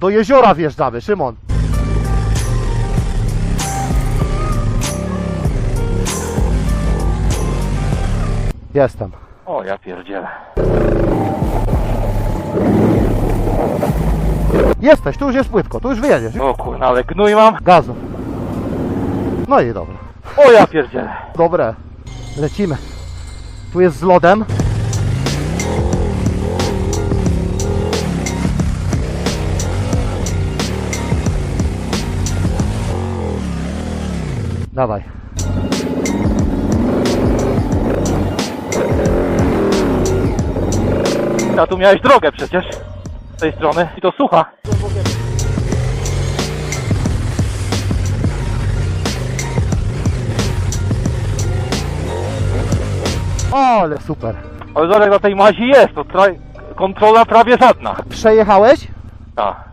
Do jeziora wjeżdżamy, Szymon. Jestem. O, ja pierdzielę. Jesteś, tu już jest płytko, tu już wyjedziesz. O kurna, ale gnój mam. Gazu. No i dobra. O, ja pierdzielę. Dobre. Lecimy. Tu jest z lodem. Dawaj. A tu miałeś drogę przecież. Z tej strony. I to sucha. O, ale super. Ale jak na tej mazi jest. To tra... kontrola prawie żadna. Przejechałeś? Tak.